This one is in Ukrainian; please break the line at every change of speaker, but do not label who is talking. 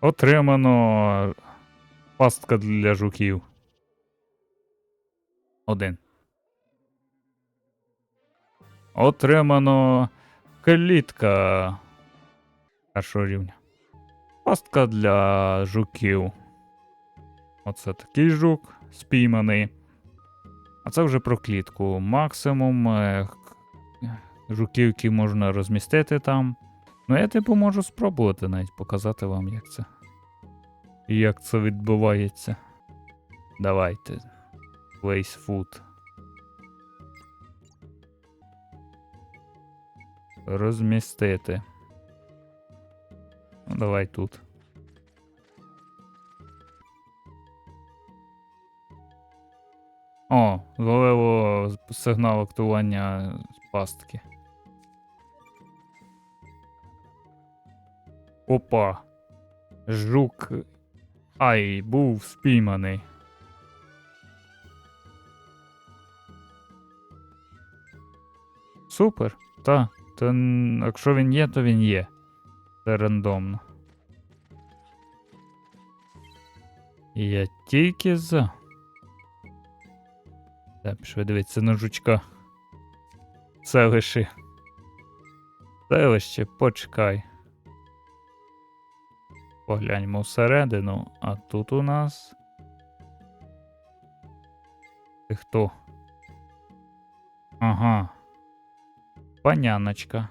Отримано пастка для жуків. Один. Отримано клітка першого рівня. Пастка для жуків. Оце такий жук спійманий. А це вже про клітку. Максимум е, жуків, які можна розмістити там. Ну, я типу можу спробувати навіть показати вам, як це. Як це відбувається. Давайте. Place food. Розмістити. Ну, давай тут. О, зловило сигнал актування пастки. Опа. Жук. Ай, був спійманий. Супер. Та. Та якщо він є, то він є. Це рандомно. Я тільки за. Так, пішли дивитися на жучка. Селище. Селище, почекай. Погляньмо всередину, а тут у нас. Ти хто? Ага. Паняночка.